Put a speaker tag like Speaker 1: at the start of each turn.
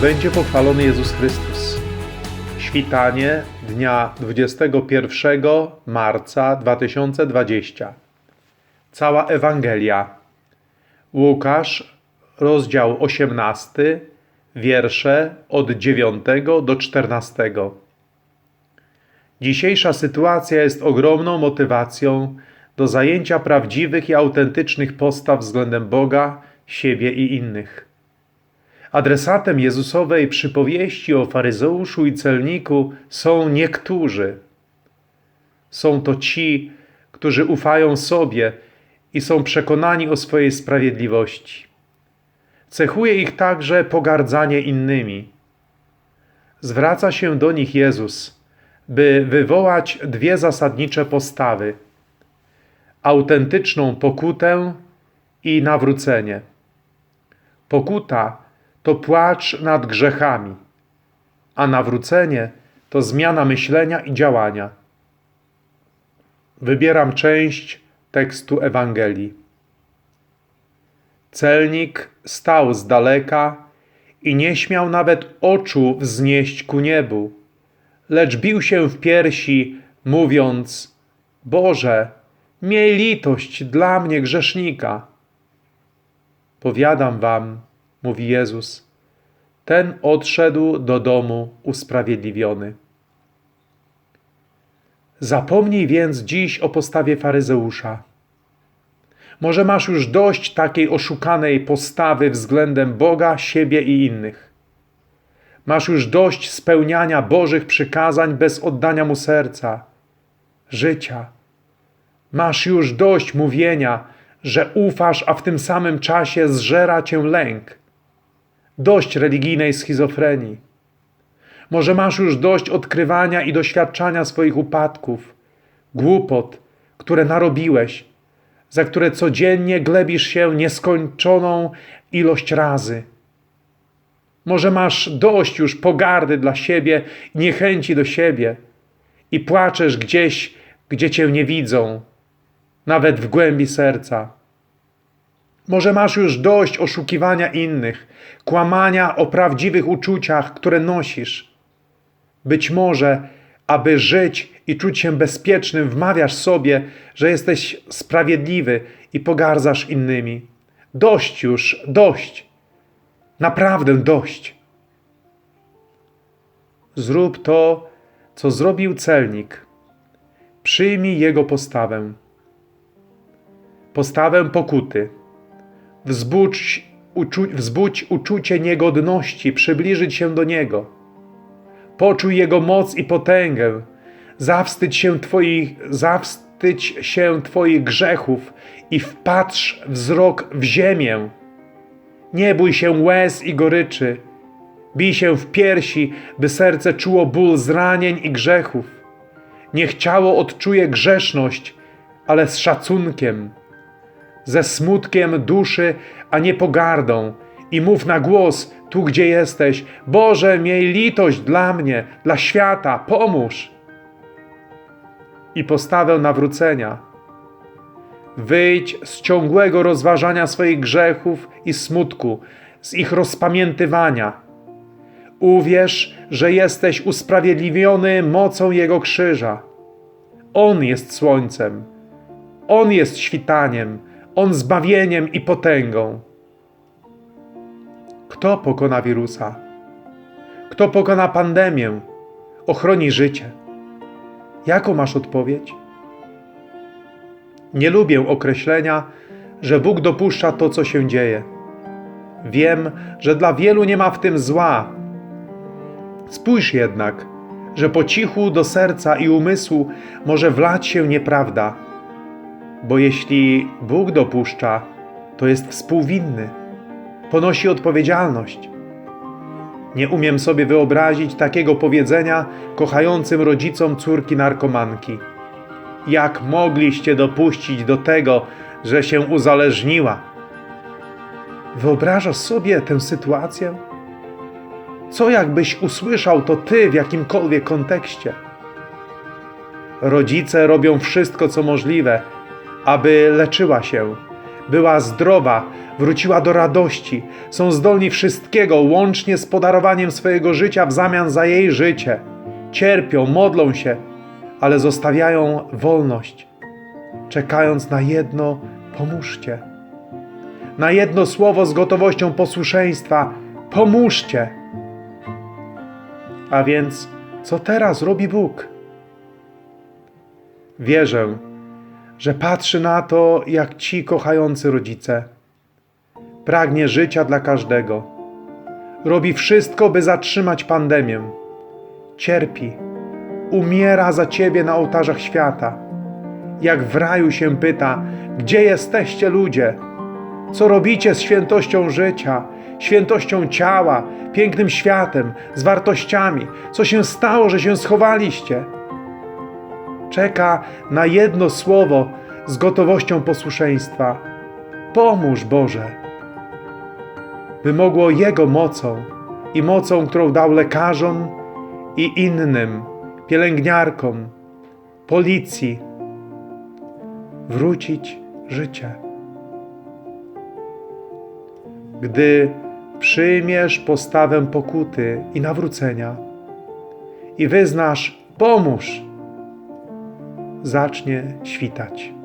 Speaker 1: Będzie pochwalony Jezus Chrystus. Świtanie dnia 21 marca 2020. Cała Ewangelia. Łukasz, rozdział 18, wiersze od 9 do 14. Dzisiejsza sytuacja jest ogromną motywacją do zajęcia prawdziwych i autentycznych postaw względem Boga, siebie i innych. Adresatem Jezusowej przypowieści o faryzeuszu i celniku są niektórzy. Są to ci, którzy ufają sobie i są przekonani o swojej sprawiedliwości. Cechuje ich także pogardzanie innymi. Zwraca się do nich Jezus, by wywołać dwie zasadnicze postawy: autentyczną pokutę i nawrócenie. Pokuta to płacz nad grzechami, a nawrócenie to zmiana myślenia i działania. Wybieram część tekstu Ewangelii. Celnik stał z daleka i nie śmiał nawet oczu wznieść ku niebu, lecz bił się w piersi, mówiąc: Boże, miej litość dla mnie grzesznika. Powiadam wam, mówi Jezus, ten odszedł do domu usprawiedliwiony. Zapomnij więc dziś o postawie faryzeusza. Może masz już dość takiej oszukanej postawy względem Boga, siebie i innych. Masz już dość spełniania Bożych przykazań bez oddania mu serca, życia. Masz już dość mówienia, że ufasz, a w tym samym czasie zżera cię lęk. Dość religijnej schizofrenii. Może masz już dość odkrywania i doświadczania swoich upadków, głupot, które narobiłeś, za które codziennie glebisz się nieskończoną ilość razy. Może masz dość już pogardy dla siebie, niechęci do siebie i płaczesz gdzieś, gdzie cię nie widzą, nawet w głębi serca. Może masz już dość oszukiwania innych, kłamania o prawdziwych uczuciach, które nosisz. Być może, aby żyć i czuć się bezpiecznym, wmawiasz sobie, że jesteś sprawiedliwy i pogardzasz innymi. Dość już, dość. Naprawdę dość. Zrób to, co zrobił celnik. Przyjmij jego postawę. Postawę pokuty. Wzbudź, uczu, wzbudź uczucie niegodności, przybliżyć się do niego. Poczuj jego moc i potęgę. Zawstydź się twoich, zawstydź się twoich grzechów i wpatrz wzrok w ziemię. Nie bój się łez i goryczy. Bij się w piersi, by serce czuło ból zranień i grzechów. Niech ciało odczuje grzeszność, ale z szacunkiem, ze smutkiem duszy, a nie pogardą. I mów na głos, tu gdzie jesteś: Boże, miej litość dla mnie, dla świata, pomóż. I postawę nawrócenia. Wyjdź z ciągłego rozważania swoich grzechów i smutku, z ich rozpamiętywania. Uwierz, że jesteś usprawiedliwiony mocą Jego krzyża. On jest słońcem, On jest świtaniem, On zbawieniem i potęgą. Kto pokona wirusa? Kto pokona pandemię? Ochroni życie? Jaką masz odpowiedź? Nie lubię określenia, że Bóg dopuszcza to, co się dzieje. Wiem, że dla wielu nie ma w tym zła. Spójrz jednak, że po cichu do serca i umysłu może wlać się nieprawda, bo jeśli Bóg dopuszcza, to jest współwinny, ponosi odpowiedzialność. Nie umiem sobie wyobrazić takiego powiedzenia kochającym rodzicom córki narkomanki. Jak mogliście dopuścić do tego, że się uzależniła? Wyobrażasz sobie tę sytuację? Co jakbyś usłyszał to ty w jakimkolwiek kontekście? Rodzice robią wszystko, co możliwe, aby leczyła się, była zdrowa, wróciła do radości, są zdolni wszystkiego, łącznie z podarowaniem swojego życia w zamian za jej życie. Cierpią, modlą się, ale zostawiają wolność, czekając na jedno pomóżcie. Na jedno słowo z gotowością posłuszeństwa pomóżcie. A więc, co teraz robi Bóg? Wierzę, że patrzy na to, jak ci kochający rodzice. Pragnie życia dla każdego. Robi wszystko, by zatrzymać pandemię. Cierpi, umiera za ciebie na ołtarzach świata. Jak w raju się pyta: Gdzie jesteście ludzie? Co robicie z świętością życia, świętością ciała, pięknym światem, z wartościami? Co się stało, że się schowaliście? Czeka na jedno słowo z gotowością posłuszeństwa. Pomóż Boże, by mogło Jego mocą i mocą, którą dał lekarzom i innym, pielęgniarkom, policji, wrócić życie. Gdy przyjmiesz postawę pokuty i nawrócenia i wyznasz, pomóż, zacznie świtać.